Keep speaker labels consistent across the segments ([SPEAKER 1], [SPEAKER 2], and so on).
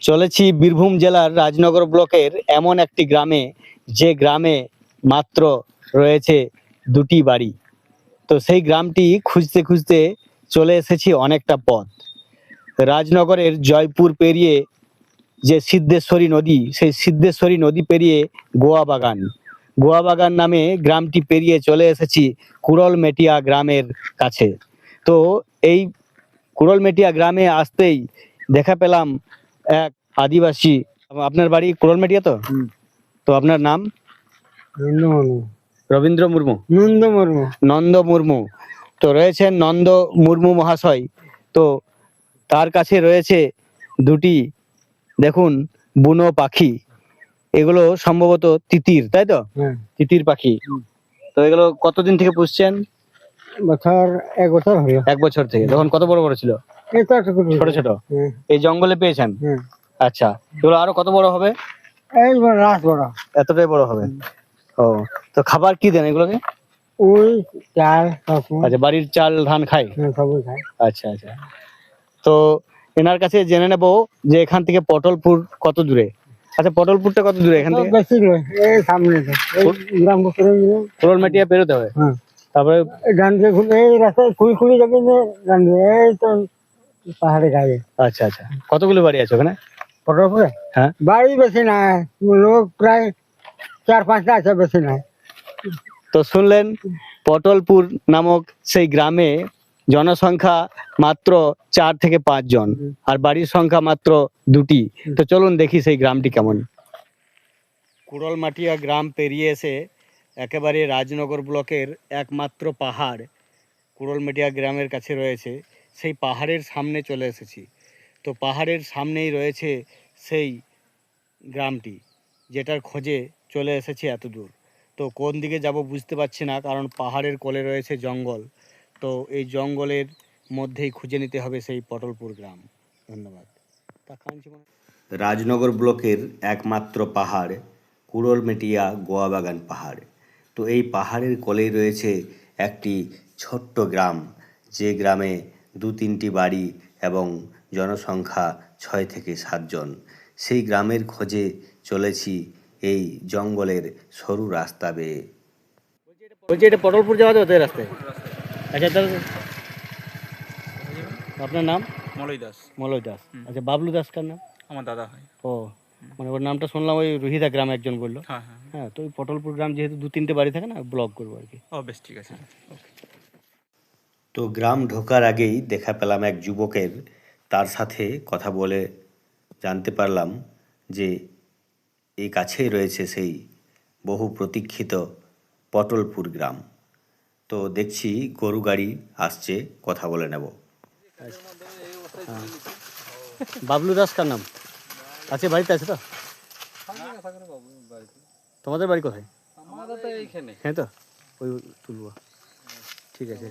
[SPEAKER 1] চলেছি বীরভূম জেলার রাজনগর ব্লকের এমন একটি গ্রামে, যে গ্রামে মাত্র রয়েছে দুটি বাড়ি। তো সেই গ্রামটি খুঁজতে খুঁজতে চলে এসেছি অনেকটা পথ। রাজনগরের জয়পুর পেরিয়ে যে সিদ্ধেশ্বরী নদী, সেই সিদ্ধেশ্বরী নদী পেরিয়ে গোয়া বাগান। গোয়া বাগান নামে গ্রামটি পেরিয়ে চলে এসেছি কুড়লমেটিয়া গ্রামের কাছে। তো এই কুড়লমেটিয়া গ্রামে আসতেই দেখা পেলাম এক আদিবাসী। আপনার বাড়ি কুড়লমেটিয়া তো? তো আপনার নাম? রবীন্দ্র মুর্মু?
[SPEAKER 2] নন্দ মুর্মু।
[SPEAKER 1] নন্দ মুর্মু। তো রয়েছেন নন্দ মুর্মু মহাশয়। তো তার কাছে রয়েছে দুটি দেখুন বুনো পাখি। এগুলো সম্ভবত তিতির তাই তো?
[SPEAKER 2] হ্যাঁ।
[SPEAKER 1] তিতির পাখি। তো এগুলো কতদিন থেকে পুষছেন?
[SPEAKER 2] বছর এক বছর
[SPEAKER 1] এক বছর থেকে। তখন কত বড় বড় ছিল? ছোট ছোট?
[SPEAKER 2] হ্যাঁ।
[SPEAKER 1] এই জঙ্গলে পেয়েছেন?
[SPEAKER 2] হ্যাঁ।
[SPEAKER 1] আচ্ছা এগুলো আরও কত বড় হবে?
[SPEAKER 2] এই বড় বড়।
[SPEAKER 1] এতটাই বড় হবে? ও তো খাবার কি দেন এগুলোকে?
[SPEAKER 2] ওই চাল
[SPEAKER 1] আচ্ছা বাড়ির চাল ধান খায়?
[SPEAKER 2] হ্যাঁ, সবই খায়।
[SPEAKER 1] আচ্ছা আচ্ছা। তো এনার কাছে জেনে নেব যে এখান থেকে পটলপুর কত দূরে? আচ্ছা পটলপুরটা কত দূরে এখান থেকে?
[SPEAKER 2] বেশি নয় এই সামনে গ্রাম
[SPEAKER 1] পেরোতে হবে? তারপরে
[SPEAKER 2] দিকে ঘুরে এই রাস্তায় খুঁড়ি খুঁড়ি যাবে ডান এই তো পাহাড়ে গায়ে
[SPEAKER 1] আচ্ছা আচ্ছা। কতগুলো বাড়ি আছে ওখানে? হ্যাঁ।
[SPEAKER 2] বাড়ি বেশি নাই। লোক প্রায় চার পাঁচটা আছে বেশি নাই।
[SPEAKER 1] তো শুনলেন পটলপুর নামক সেই গ্রামে জনসংখ্যা মাত্র চার থেকে পাঁচ জন আর বাড়ির সংখ্যা মাত্র দুটি। তো চলুন দেখি সেই গ্রামটি কেমন। কুড়লমাটিয়া গ্রাম পেরিয়ে এসে একেবারে রাজনগর ব্লকের একমাত্র পাহাড় কুড়লমাটিয়া গ্রামের কাছে রয়েছে। সেই পাহাড়ের সামনে চলে এসেছি। তো পাহাড়ের সামনেই রয়েছে সেই গ্রামটি, যেটার খোঁজে চলে এসেছি এত দূর তো কোন দিকে যাব বুঝতে পারছি না, কারণ পাহাড়ের কোলে রয়েছে জঙ্গল। তো এই জঙ্গলের মধ্যেই খুঁজে নিতে হবে সেই পটলপুর গ্রাম। ধন্যবাদ। রাজনগর ব্লকের একমাত্র পাহাড়, কুড়লমেটিয়া গোয়াবাগান পাহাড়। তো এই পাহাড়ের কোলেই রয়েছে একটি ছোট্ট গ্রাম, যে গ্রামে দু তিনটি বাড়ি এবং জনসংখ্যা ছয় থেকে সাতজন। সেই গ্রামের খোঁজে চলেছি এই জঙ্গলের সরু রাস্তা বেয়ে। বলছি এটা পটলপুর যাওয়া তো এই রাস্তায়? আচ্ছা তাহলে আপনার নাম?
[SPEAKER 3] মলয় দাস।
[SPEAKER 1] মলয় দাস। আচ্ছা বাবলু দাস কার নাম?
[SPEAKER 3] আমার দাদা হয়।
[SPEAKER 1] ও মানে ওর নামটা শুনলাম ওই রোহিদা গ্রামে একজন বলল।
[SPEAKER 3] হ্যাঁ হ্যাঁ।
[SPEAKER 1] হ্যাঁ তো ওই পটলপুর গ্রাম যেহেতু দু তিনটে বাড়ি থাকে না ব্লক করব আর কি।
[SPEAKER 3] ও বেশ ঠিক আছে।
[SPEAKER 1] তো গ্রাম ঢোকার আগেই দেখা পেলাম এক যুবকের। তার সাথে কথা বলে জানতে পারলাম যে এই কাছেই রয়েছে সেই বহু প্রতীক্ষিত পটলপুর গ্রাম। তো দেখছি গরু গাড়ি আসছে কথা বলে নেব। বাবলু দাস কার নাম? আছে বাড়িতে আছে তো? তোমাদের বাড়ি কোথায়?
[SPEAKER 3] আমাদের তো এইখানে।
[SPEAKER 1] হ্যাঁ তো ওই তুলবো। ঠিক আছে।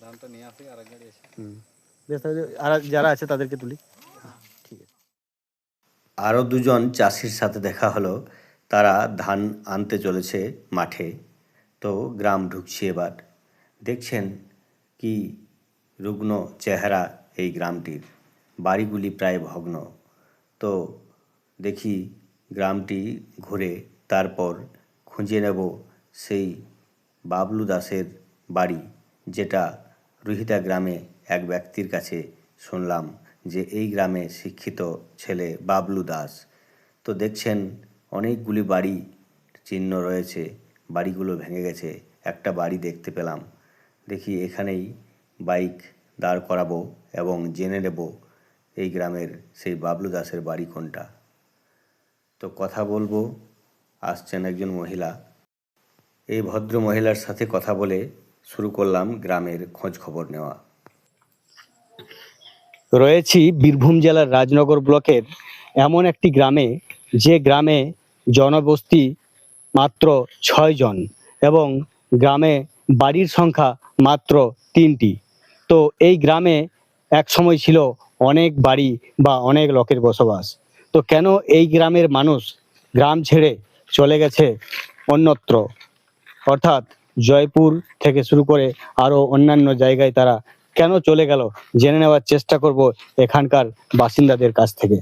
[SPEAKER 3] ধানটা নিয়ে আসি আর গাড়ি আছে
[SPEAKER 1] হুম। বেশ তাহলে আর যারা আছে তাদেরকে তুলি। ঠিক আছে। আরও দুজন চাষির সাথে দেখা হলো। তারা ধান আনতে চলেছে মাঠে। তো গ্রাম ঢুকছি এবার। দেখছেন কি রুগ্ন চেহারা এই গ্রামটির। বাড়িগুলি প্রায় ভগ্ন। তো দেখি গ্রামটি ঘুরে তারপর খুঁজে নেব সেই বাবলু দাসের বাড়ি। যেটা রুহিতা গ্রামে এক ব্যক্তির কাছে শুনলাম যে এই গ্রামে শিক্ষিত ছেলে বাবলু দাস। তো দেখছেন অনেকগুলি বাড়ি চিহ্ন রয়েছে, বাড়িগুলো ভেঙে গেছে, একটা বাড়ি দেখতে পেলাম। দেখি এখানেই বাইক দাঁড় করাবো এবং জেনে নেব এই গ্রামের সেই বাবলু দাসের বাড়ি কোনটা। তো কথা বলব, আসছেন একজন মহিলা। এই ভদ্র মহিলার সাথে কথা বলে শুরু করলাম গ্রামের খোঁজ খবর নেওয়া। রয়েছি বীরভূম জেলার রাজনগর ব্লকের এমন একটি গ্রামে, যে গ্রামে জনবস্তি মাত্র ছয় জন এবং গ্রামে বাড়ির সংখ্যা মাত্র তিনটি। তো এই গ্রামে এক সময় ছিল অনেক বাড়ি বা অনেক লোকের বসবাস। তো কেন এই গ্রামের মানুষ গ্রাম ছেড়ে চলে গেছে অন্যত্র? অর্থাৎ জয়পুর থেকে শুরু করে আরও অন্যান্য জায়গায় তারা কেন চলে গেল জেনে নেওয়ার চেষ্টা করব এখানকার বাসিন্দাদের কাছ থেকে।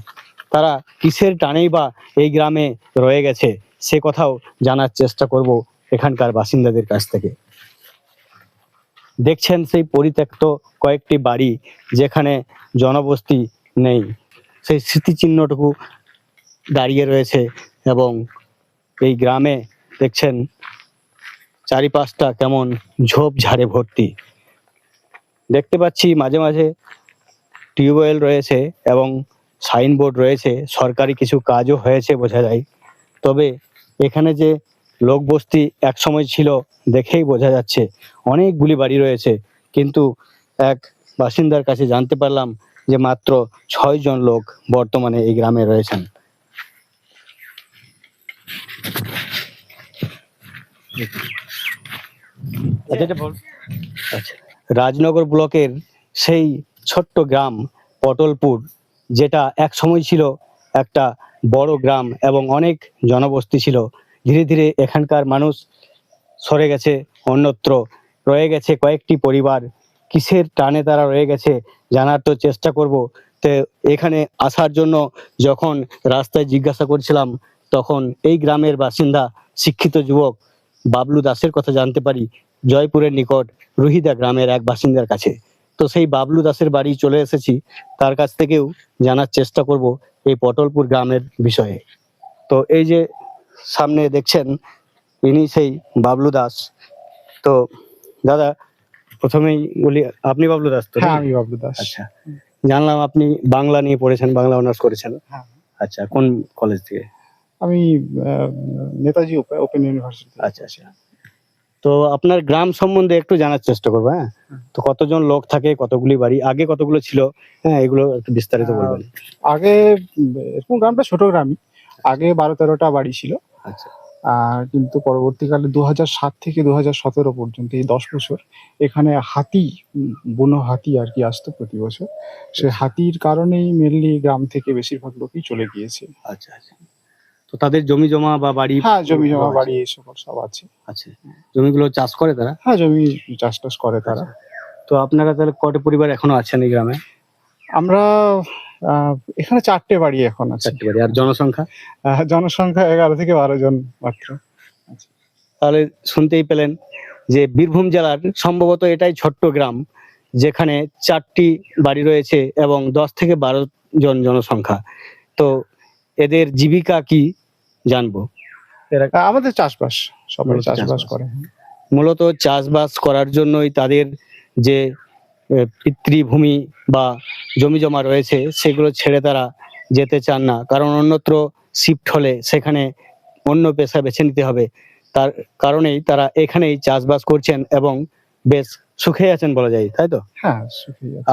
[SPEAKER 1] তারা কিসের টানেই বা এই গ্রামে রয়ে গেছে সে কথাও জানার চেষ্টা করব এখানকার বাসিন্দাদের কাছ থেকে। দেখছেন সেই পরিত্যক্ত কয়েকটি বাড়ি যেখানে জনবস্তি নেই। সেই স্মৃতিচিহ্নটুকু দাঁড়িয়ে রয়েছে এবং এই গ্রামে দেখছেন চারিপাশটা কেমন ঝোপঝাড়ে ভর্তি। দেখতে পাচ্ছি মাঝে মাঝে টিউবওয়েল রয়েছে এবং সাইনবোর্ড রয়েছে, সরকারি কিছু কাজও হয়েছে বোঝা যায়। তবে এখানে যে লোকবস্তি এক সময় ছিল দেখেই বোঝা যাচ্ছে, অনেকগুলি বাড়ি রয়েছে। কিন্তু এক বাসিন্দার কাছে জানতে পারলাম যে মাত্র ছয় জন লোক বর্তমানে এই গ্রামে রয়েছেন। বল। আচ্ছা রাজনগর ব্লকের সেই ছোট্ট গ্রাম পটলপুর যেটা এক সময় ছিল একটা বড় গ্রাম এবং অনেক জনবস্তি ছিল। ধীরে ধীরে এখানকার মানুষ সরে গেছে অন্যত্র রয়ে গেছে কয়েকটি পরিবার। কিসের টানে তারা রয়ে গেছে জানার তো চেষ্টা করব। তো এখানে আসার জন্য যখন রাস্তায় জিজ্ঞাসা করছিলাম তখন এই গ্রামের বাসিন্দা শিক্ষিত যুবক বাবলু দাসের কথা জানতে পারি। জয়পুরের নিকট রুহিদা গ্রামের এক বাসিন্দার কাছে। তো সেই বাবলু দাসের বাড়ি চলে এসেছি। তার কাছ থেকেও জানার চেষ্টা করব এই পটলপুর গ্রামের বিষয়ে। তো এই যে সামনে দেখছেন ইনি সেই বাবলু দাস। তো দাদা প্রথমেই বলি আপনি বাবলু দাস তো
[SPEAKER 4] হ্যাঁ আমি বাবলু দাস।
[SPEAKER 1] আচ্ছা। জানলাম আপনি বাংলা নিয়ে পড়েছেন বাংলা অনার্স করেছেন।
[SPEAKER 4] হ্যাঁ।
[SPEAKER 1] আচ্ছা কোন কলেজ থেকে?
[SPEAKER 4] আমি নেতাজি ওপে- ওপেন ইউনিভার্সিটি।
[SPEAKER 1] আচ্ছা আচ্ছা। তো আপনার গ্রাম সম্বন্ধে একটু জানার চেষ্টা করব হ্যাঁ? তো কতজন লোক থাকে কতগুলি বাড়ি আগে কতগুলো ছিল হ্যাঁ এগুলো একটু বিস্তারিত বলবেন।
[SPEAKER 4] আগে এরকম গ্রামটা ছোট গ্রামই। আগে বারো তেরোটা বাড়ি ছিল।
[SPEAKER 1] আচ্ছা।
[SPEAKER 4] আর কিন্তু পরবর্তীকালে দু সাত থেকে দু সতেরো পর্যন্ত এই দশ বছর এখানে হাতি বুনো হাতি আর কি আসতো প্রতি বছর। সে হাতির কারণেই মেনলি গ্রাম থেকে বেশিরভাগ লোকই চলে গিয়েছে।
[SPEAKER 1] আচ্ছা আচ্ছা। তো তাদের জমি জমা বা বাড়ি
[SPEAKER 4] হ্যাঁ জমি জমা বাড়ি এই সকল সব আছে।
[SPEAKER 1] আছে জমিগুলো চাষ করে তারা?
[SPEAKER 4] হ্যাঁ জমি চাষ টাস করে তারা।
[SPEAKER 1] তো আপনারা তাহলে কত পরিবার এখনও আছেন এই গ্রামে?
[SPEAKER 4] আমরা এখানে চারটে বাড়ি এখন আছে।
[SPEAKER 1] চারটি বাড়ি আর জনসংখ্যা?
[SPEAKER 4] জনসংখ্যা এগারো থেকে বারো জন মাত্র।
[SPEAKER 1] তাহলে শুনতেই পেলেন যে বীরভূম জেলার সম্ভবত এটাই ছোট্ট গ্রাম যেখানে চারটি বাড়ি রয়েছে এবং দশ থেকে বারো জন জনসংখ্যা। তো এদের জীবিকা কি? জানব।
[SPEAKER 4] আমাদের চাষবাস সবাই চাষবাস। করে
[SPEAKER 1] মূলত চাষবাস করার জন্যই তাদের যে পিতৃভূমি বা জমি জমা রয়েছে সেগুলো ছেড়ে তারা যেতে চান না। কারণ অন্যত্র শিফট হলে সেখানে অন্য পেশা বেছে নিতে হবে। তার কারণেই তারা এখানেই চাষবাস করছেন এবং বেশ সুখে আছেন বলা যায় তাই তো?
[SPEAKER 4] হ্যাঁ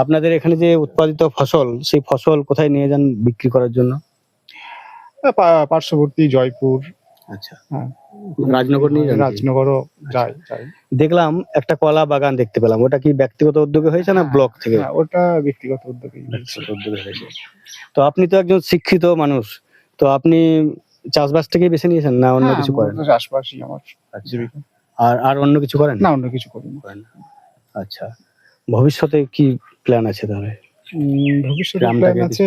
[SPEAKER 1] আপনাদের এখানে যে উৎপাদিত ফসল সেই ফসল কোথায় নিয়ে যান বিক্রি করার জন্য?
[SPEAKER 4] পার্শ্ববর্তী জয়পুর
[SPEAKER 1] আচ্ছা।
[SPEAKER 4] হ্যাঁ।
[SPEAKER 1] রাজনগর নিয়ে যান কি?
[SPEAKER 4] রাজনগরও
[SPEAKER 1] দেখলাম একটা কলা বাগান দেখতে পেলাম। ওটা কি ব্যক্তিগত উদ্যোগে হয়েছে না ব্লক থেকে?
[SPEAKER 4] হ্যাঁ, ওটা ব্যক্তিগত উদ্যোগেই।
[SPEAKER 1] ব্যক্তিগত উদ্যোগে হয়েছে। তো আপনি তো একজন শিক্ষিত মানুষ। তো আপনি চাষবাসটাকে বেছে নিয়েছেন না অন্য
[SPEAKER 4] হ্যাঁ,
[SPEAKER 1] কিছু করেন?
[SPEAKER 4] চাষবাসই আমার
[SPEAKER 1] আচ্ছা।
[SPEAKER 4] জীবিকা।
[SPEAKER 1] আর আর অন্য কিছু করেন?
[SPEAKER 4] না অন্য কিছু করি না
[SPEAKER 1] করেন না। আচ্ছা। ভবিষ্যতে কি প্ল্যান আছে তাহলে?
[SPEAKER 4] উম, ভবিষ্যতে
[SPEAKER 1] গ্রামটাকে
[SPEAKER 4] প্ল্যান আছে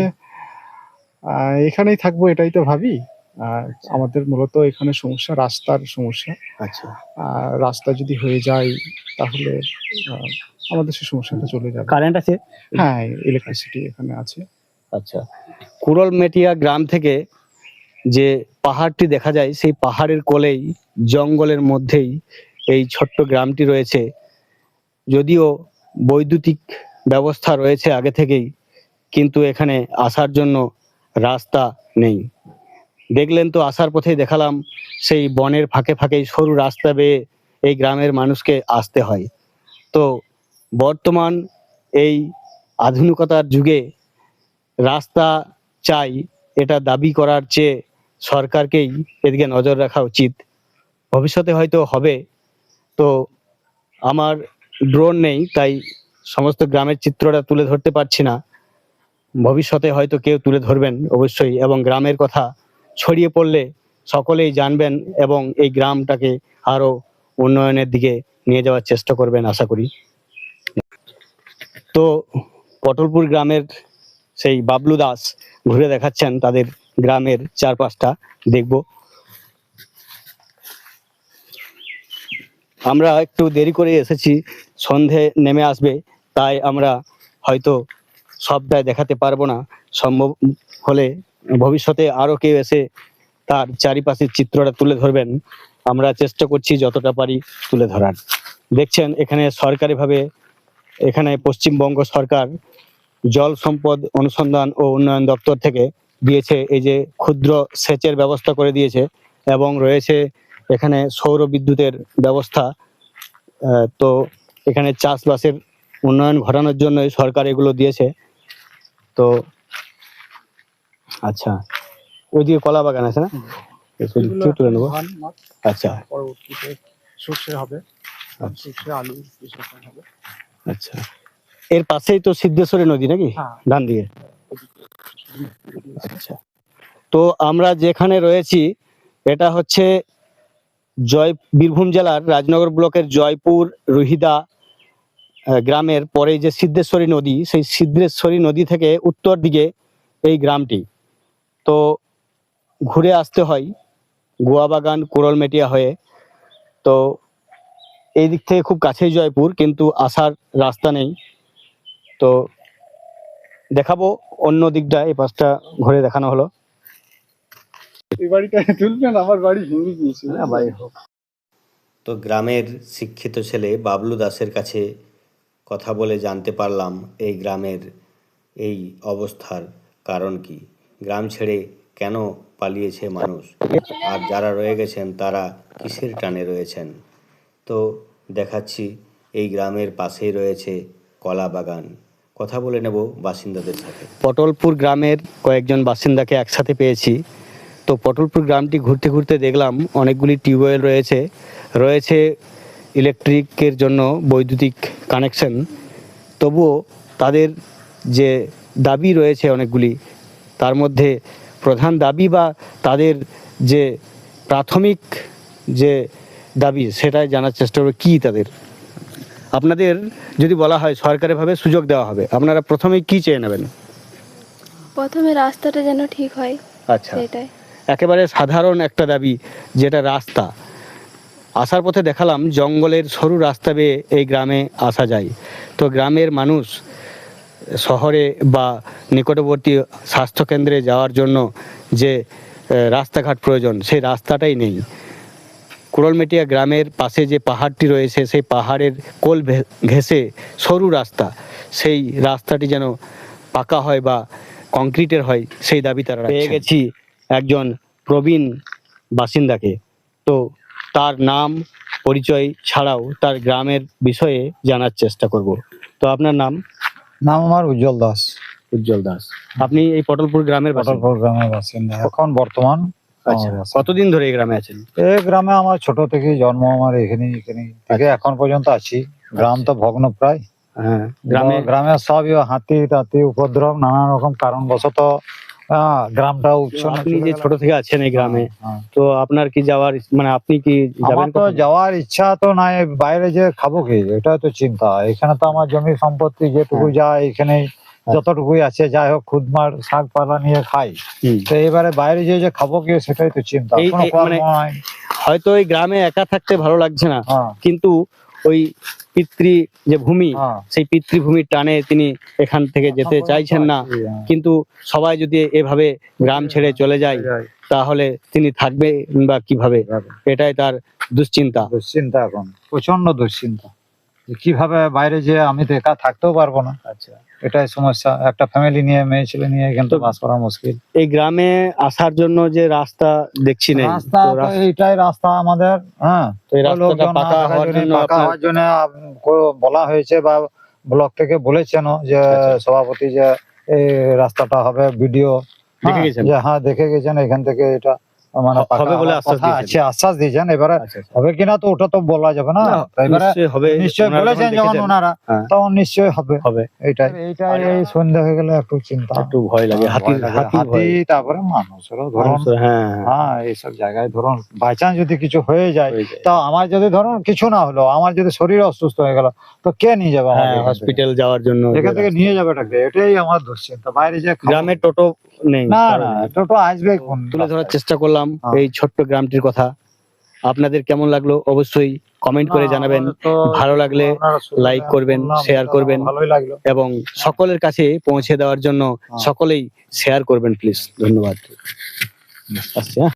[SPEAKER 4] এখানেই থাকব এটাই তো ভাবি। আর আমাদের মূলত এখানে সমস্যা রাস্তার সমস্যা।
[SPEAKER 1] আচ্ছা।
[SPEAKER 4] আর রাস্তা যদি হয়ে যায় তাহলে আমাদের সেই সমস্যাটা চলে যাবে।
[SPEAKER 1] কারেন্ট আছে?
[SPEAKER 4] হ্যাঁ ইলেকট্রিসিটি এখানে আছে।
[SPEAKER 1] আচ্ছা। কুরল মেটিয়া গ্রাম থেকে যে পাহাড়টি দেখা যায় সেই পাহাড়ের কোলেই জঙ্গলের মধ্যেই এই ছোট্ট গ্রামটি রয়েছে। যদিও বৈদ্যুতিক ব্যবস্থা রয়েছে আগে থেকেই কিন্তু এখানে আসার জন্য রাস্তা নেই। দেখলেন তো, আসার পথেই দেখালাম সেই বনের ফাঁকে ফাঁকে সরু রাস্তা বেয়ে এই গ্রামের মানুষকে আসতে হয়। তো বর্তমান এই আধুনিকতার যুগে রাস্তা চাই, এটা দাবি করার চেয়ে সরকারকেই এদিকে নজর রাখা উচিত। ভবিষ্যতে হয়তো হবে। তো আমার ড্রোন নেই, তাই সমস্ত গ্রামের চিত্রটা তুলে ধরতে পারছি না। ভবিষ্যতে হয়তো কেউ তুলে ধরবেন অবশ্যই এবং গ্রামের কথা ছড়িয়ে পড়লে সকলেই জানবেন এবং এই গ্রামটাকে আরও উন্নয়নের দিকে নিয়ে যাওয়ার চেষ্টা করবেন আশা করি। তো পটলপুর গ্রামের সেই বাবলু দাস ঘুরে দেখাচ্ছেন তাদের গ্রামের চারপাশটা, দেখব। আমরা একটু দেরি করে এসেছি, সন্ধে নেমে আসবে, তাই আমরা হয়তো সবটাই দেখাতে পারব না। সম্ভব হলে ভবিষ্যতে আরও কেউ এসে তার চারিপাশের চিত্রটা তুলে ধরবেন। আমরা চেষ্টা করছি যতটা পারি তুলে ধরার। দেখছেন, এখানে সরকারিভাবে এখানে পশ্চিমবঙ্গ সরকার জল সম্পদ অনুসন্ধান ও উন্নয়ন দপ্তর থেকে দিয়েছে এই যে ক্ষুদ্র সেচের ব্যবস্থা করে দিয়েছে এবং রয়েছে এখানে সৌর বিদ্যুতের ব্যবস্থা। তো এখানে চাষবাসের উন্নয়ন ঘটানোর জন্যই সরকার এগুলো দিয়েছে। তো আচ্ছা। ওইদিকে কলা বাগান আছে না? তুলে নেব। আচ্ছা।
[SPEAKER 4] পরবর্তীতে সর্ষে হবে সর্ষে আলু হবে।
[SPEAKER 1] আচ্ছা। এর পাশেই তো সিদ্ধেশ্বরী নদী নাকি?
[SPEAKER 4] হ্যাঁ।
[SPEAKER 1] ডান দিকে আচ্ছা। তো আমরা যেখানে রয়েছি এটা হচ্ছে জয় বীরভূম জেলার রাজনগর ব্লকের জয়পুর রুহিদা গ্রামের পরে যে সিদ্ধেশ্বরী নদী সেই সিদ্ধেশ্বরী নদী থেকে উত্তর দিকে এই গ্রামটি। তো ঘুরে আসতে হয় গোয়াবাগান কোরলমেটিয়া হয়ে। তো এই দিক থেকে খুব কাছেই জয়পুর কিন্তু আসার রাস্তা নেই। তো দেখাবো অন্য দিকটা এই পাশটা ঘুরে দেখানো হলো।
[SPEAKER 4] এই বাড়িটা তুলবেন আমার বাড়ি ভেঙে গিয়েছিল
[SPEAKER 5] তো গ্রামের শিক্ষিত ছেলে বাবলু দাসের কাছে কথা বলে জানতে পারলাম এই গ্রামের এই অবস্থার কারণ কি। গ্রাম ছেড়ে কেন পালিয়েছে মানুষ? আর যারা রয়ে গেছেন, তারা কিসের টানে রয়েছেন? তো দেখাচ্ছি, এই গ্রামের পাশেই রয়েছে কলা বাগান। কথা বলে নেব বাসিন্দাদের সাথে।
[SPEAKER 1] পটলপুর গ্রামের কয়েকজন বাসিন্দাকে একসাথে পেয়েছি। তো পটলপুর গ্রামটি ঘুরতে ঘুরতে দেখলাম অনেকগুলি টিউবওয়েল রয়েছে। রয়েছে ইলেকট্রিকের জন্য বৈদ্যুতিক কানেকশন তবুও তাদের যে দাবি রয়েছে অনেকগুলি তার মধ্যে প্রধান দাবি বা তাদের যে প্রাথমিক যে দাবি সেটাই জানার চেষ্টা করবে কী তাদের? আপনাদের যদি বলা হয় সরকারিভাবে সুযোগ দেওয়া হবে আপনারা প্রথমে কি চেয়ে নেবেন?
[SPEAKER 6] প্রথমে রাস্তাটা যেন ঠিক হয়
[SPEAKER 1] আচ্ছা। একেবারে সাধারণ একটা দাবি যেটা রাস্তা আসার পথে দেখালাম জঙ্গলের সরু রাস্তা বেয়ে এই গ্রামে আসা যায়। তো গ্রামের মানুষ শহরে বা নিকটবর্তী স্বাস্থ্যকেন্দ্রে যাওয়ার জন্য যে রাস্তাঘাট প্রয়োজন সেই রাস্তাটাই নেই। কুড়লমেটিয়া গ্রামের পাশে যে পাহাড়টি রয়েছে সেই পাহাড়ের কোল ভে- ঘেঁষে সরু রাস্তা। সেই রাস্তাটি যেন পাকা হয় বা কংক্রিটের হয় সেই দাবি তারা পেয়ে গেছি একজন প্রবীণ বাসিন্দাকে। তো তার নাম পরিচয় ছাড়াও তার গ্রামের বিষয়ে জানার চেষ্টা করব। তো আপনার নাম?
[SPEAKER 2] নাম আমার উজ্জ্বল দাস।
[SPEAKER 1] উজ্জ্বল দাস। আপনি এই পটলপুর গ্রামের
[SPEAKER 2] পটলপুর গ্রামের বাসিন্দা। এখন বর্তমান
[SPEAKER 1] আচ্ছা। কতদিন ধরে এই গ্রামে আছেন?
[SPEAKER 2] এই গ্রামে আমার ছোট থেকে জন্ম আমার এখানে এখানে থেকে এখন পর্যন্ত আছি। গ্রাম তো ভগ্ন প্রায়।
[SPEAKER 1] হ্যাঁ গ্রামে
[SPEAKER 2] গ্রামে সবই হাতি টাতি উপদ্রব নানা রকম কারণবশত আহ, গ্রামটা
[SPEAKER 1] আপনি যে ছোট থেকে আছেন এই গ্রামে
[SPEAKER 2] হ্যাঁ।
[SPEAKER 1] তো আপনার কি যাওয়ার মানে আপনি কি
[SPEAKER 2] আমার তো যাওয়ার ইচ্ছা তো নাই বাইরে যে খাব কি? এটা তো চিন্তা। এখানে তো আমার জমি সম্পত্তি যেটুকু
[SPEAKER 1] হ্যাঁ।
[SPEAKER 2] যায় এখানে যতটুকুই আছে যাই হোক খুদমার শাক পালা নিয়ে খাই। তো এবারে বাইরে যে যে খাব কি সেটাই তো চিন্তা।
[SPEAKER 1] এই- এই মানে- হয়তো ওই গ্রামে একা থাকতে ভালো লাগছে না
[SPEAKER 2] হ্যাঁ।
[SPEAKER 1] কিন্তু ওই পিতৃ যে ভূমি
[SPEAKER 2] হ্যাঁ।
[SPEAKER 1] সেই পিতৃভূমির টানে তিনি এখান থেকে যেতে চাইছেন না। কিন্তু সবাই যদি এভাবে গ্রাম ছেড়ে চলে যায় তাহলে তিনি থাকবে বা কীভাবে? এটাই তার দুশ্চিন্তা।
[SPEAKER 2] দুশ্চিন্তা এখন প্রচণ্ড দুশ্চিন্তা। কীভাবে বাইরে যে আমি তো একা থাকতেও পারব না।
[SPEAKER 1] আচ্ছা।
[SPEAKER 2] এটাই সমস্যা একটা ফ্যামিলি নিয়ে মেয়ে ছেলে নিয়ে এখানে তো বাস করা মুশকিল
[SPEAKER 1] এই গ্রামে আসার জন্য যে রাস্তা দেখছি নেই
[SPEAKER 2] রাস্তা
[SPEAKER 1] তো
[SPEAKER 2] এইটাই রাস্তা আমাদের হ্যাঁ
[SPEAKER 1] তো এই রাস্তাটা পাকা হওয়ার জন্য
[SPEAKER 2] জন্য পাকা হওয়ার জন্য বলা হয়েছে বা ব্লক থেকে বলেছেন যে
[SPEAKER 1] আচ্ছা।
[SPEAKER 2] সভাপতি যে এই রাস্তাটা হবে ভিডিও
[SPEAKER 1] দেখে গেছেন?
[SPEAKER 2] যে হ্যাঁ দেখে গেছেন এখান থেকে এটা মানে
[SPEAKER 1] হবে বলে আশ্বাস দিয়েছেন।
[SPEAKER 2] আশ্বাস দিয়েছেন। এবারে। হবে কিনা তো ওটা তো বলা যাবে না।
[SPEAKER 1] না,
[SPEAKER 2] এবারে
[SPEAKER 1] হবে
[SPEAKER 2] নিশ্চয়ই বলেছেন যখন ওনারা
[SPEAKER 1] হ্যাঁ।
[SPEAKER 2] তখন নিশ্চয়ই হবে।
[SPEAKER 1] হবে।
[SPEAKER 2] এইটাই। এইটাই এই সন্ধ্যা হয়ে গেলে একটু চিন্তা।
[SPEAKER 1] একটু ভয় লাগে হাতির
[SPEAKER 2] ভয় লাগে।
[SPEAKER 1] হাতির ভয়।
[SPEAKER 2] হাতি তারপরে মানুষেরও ধরুন।
[SPEAKER 1] হ্যাঁ
[SPEAKER 2] এইসব জায়গায় ধরুন বাই চান্স যদি কিছু হয়ে যায়। তো আমার যদি ধরুন কিছু না হলো আমার যদি শরীর অসুস্থ হয়ে গেল তো কে নিয়ে যাবে
[SPEAKER 1] হ্যাঁ? হসপিটাল যাওয়ার জন্য
[SPEAKER 2] এখান থেকে নিয়ে যাবে টাকে এটাই আমার দুশ্চিন্তা। বাইরে যে খাবো-
[SPEAKER 1] গ্রামে টোটো নেই
[SPEAKER 2] না না টোটো আসবে
[SPEAKER 1] তুলে ধরার চেষ্টা করলাম
[SPEAKER 2] হ্যাঁ।
[SPEAKER 1] এই ছোট্ট গ্রামটির কথা। আপনাদের কেমন লাগল অবশ্যই কমেন্ট করে জানাবেন। ভালো লাগলে লাইক করবেন, শেয়ার করবেন। এবং সকলের কাছে পৌঁছে দেওয়ার জন্য
[SPEAKER 2] হ্যাঁ।
[SPEAKER 1] সকলেই শেয়ার করবেন প্লিজ ধন্যবাদ। হ্যাঁ।